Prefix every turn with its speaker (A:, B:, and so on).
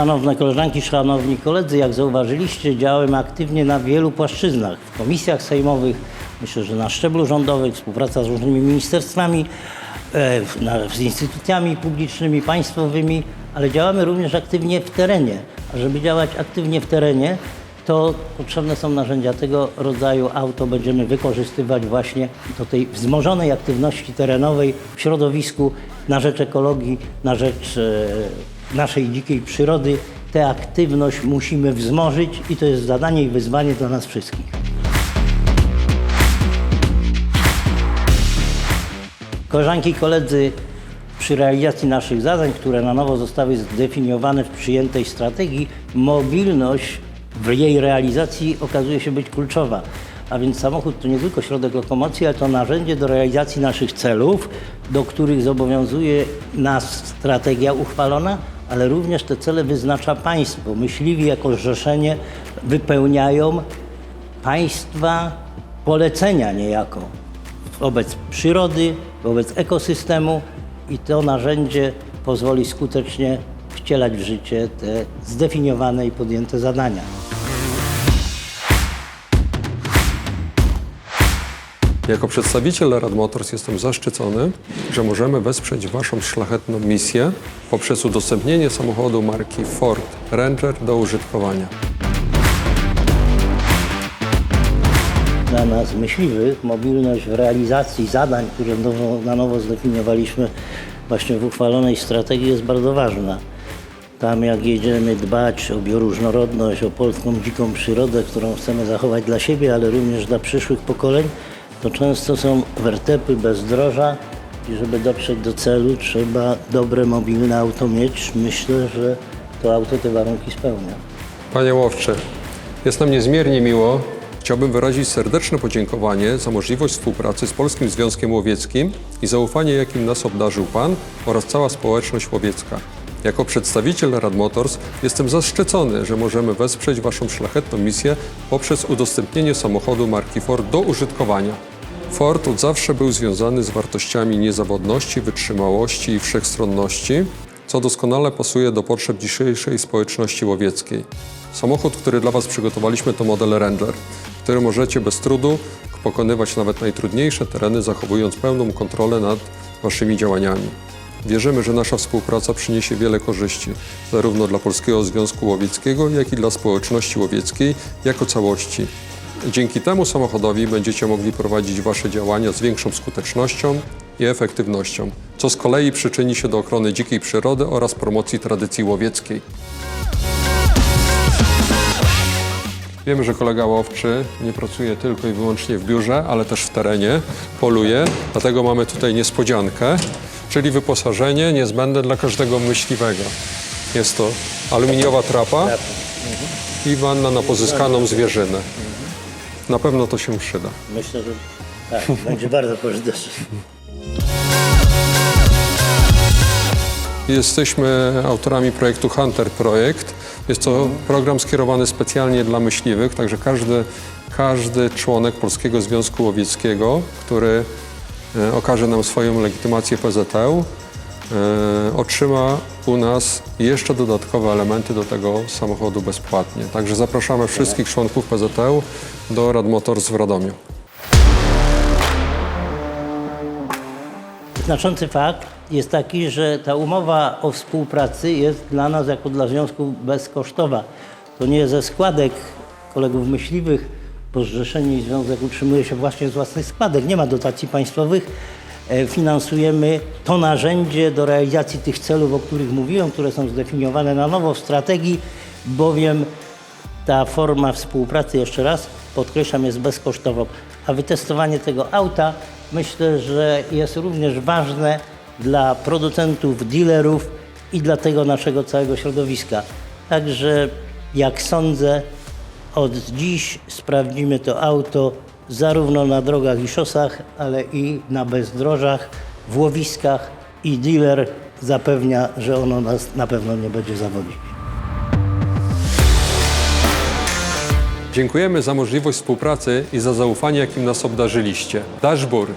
A: Szanowne koleżanki, szanowni koledzy, jak zauważyliście, działamy aktywnie na wielu płaszczyznach. W komisjach sejmowych, myślę, że na szczeblu rządowym, współpraca z różnymi ministerstwami, e, z instytucjami publicznymi, państwowymi, ale działamy również aktywnie w terenie. A żeby działać aktywnie w terenie, to potrzebne są narzędzia tego rodzaju auto będziemy wykorzystywać właśnie do tej wzmożonej aktywności terenowej w środowisku na rzecz ekologii, na rzecz e, naszej dzikiej przyrody. Tę aktywność musimy wzmożyć i to jest zadanie i wyzwanie dla nas wszystkich. Koleżanki i koledzy, przy realizacji naszych zadań, które na nowo zostały zdefiniowane w przyjętej strategii, mobilność w jej realizacji okazuje się być kluczowa. A więc samochód to nie tylko środek lokomocji, ale to narzędzie do realizacji naszych celów, do których zobowiązuje nas strategia uchwalona, ale również te cele wyznacza państwo. Myśliwi jako zrzeszenie wypełniają państwa polecenia niejako wobec przyrody, wobec ekosystemu i to narzędzie pozwoli skutecznie wcielać w życie te zdefiniowane i podjęte zadania.
B: Jako przedstawiciel Rad Motors jestem zaszczycony, że możemy wesprzeć Waszą szlachetną misję poprzez udostępnienie samochodu marki Ford Ranger do użytkowania.
A: Dla nas myśliwych mobilność w realizacji zadań, które nowo, na nowo zdefiniowaliśmy właśnie w uchwalonej strategii jest bardzo ważna. Tam jak jedziemy dbać o bioróżnorodność, o polską dziką przyrodę, którą chcemy zachować dla siebie, ale również dla przyszłych pokoleń, to często są wertepy bezdroża i żeby dotrzeć do celu trzeba dobre mobilne auto mieć. Myślę, że to auto te warunki spełnia.
B: Panie Łowczy, jest nam niezmiernie miło. Chciałbym wyrazić serdeczne podziękowanie za możliwość współpracy z Polskim Związkiem Łowieckim i zaufanie, jakim nas obdarzył Pan oraz cała społeczność łowiecka. Jako przedstawiciel Rad Motors jestem zaszczycony, że możemy wesprzeć Waszą szlachetną misję poprzez udostępnienie samochodu marki Ford do użytkowania. Ford od zawsze był związany z wartościami niezawodności, wytrzymałości i wszechstronności, co doskonale pasuje do potrzeb dzisiejszej społeczności łowieckiej. Samochód, który dla Was przygotowaliśmy, to model Ranger, który możecie bez trudu pokonywać nawet najtrudniejsze tereny, zachowując pełną kontrolę nad Waszymi działaniami. Wierzymy, że nasza współpraca przyniesie wiele korzyści, zarówno dla Polskiego Związku Łowieckiego, jak i dla społeczności łowieckiej jako całości. Dzięki temu samochodowi będziecie mogli prowadzić Wasze działania z większą skutecznością i efektywnością, co z kolei przyczyni się do ochrony dzikiej przyrody oraz promocji tradycji łowieckiej. Wiemy, że kolega łowczy nie pracuje tylko i wyłącznie w biurze, ale też w terenie, poluje, dlatego mamy tutaj niespodziankę, czyli wyposażenie niezbędne dla każdego myśliwego. Jest to aluminiowa trapa i wanna na pozyskaną zwierzynę. Na pewno to się przyda.
A: Myślę, że tak, będzie bardzo pożyteczne.
B: Jesteśmy autorami projektu Hunter Projekt. Jest to program skierowany specjalnie dla myśliwych, także każdy, każdy członek Polskiego Związku Łowieckiego, który okaże nam swoją legitymację PZT, e, otrzyma u nas jeszcze dodatkowe elementy do tego samochodu bezpłatnie. Także zapraszamy wszystkich członków PZT do Rad Motors w Radomiu.
A: Znaczący fakt jest taki, że ta umowa o współpracy jest dla nas jako dla związku bezkosztowa. To nie ze składek kolegów myśliwych, bo Zrzeszenie i Związek utrzymuje się właśnie z własnych składek. Nie ma dotacji państwowych. E, Finansujemy to narzędzie do realizacji tych celów, o których mówiłem, które są zdefiniowane na nowo w strategii, bowiem ta forma współpracy, jeszcze raz podkreślam, jest bezkosztową. A wytestowanie tego auta myślę, że jest również ważne dla producentów, dealerów i dla tego naszego całego środowiska. Także jak sądzę, od dziś sprawdzimy to auto zarówno na drogach i szosach, ale i na bezdrożach, w łowiskach i dealer zapewnia, że ono nas na pewno nie będzie zawodzić.
B: Dziękujemy za możliwość współpracy i za zaufanie, jakim nas obdarzyliście. Dashbur.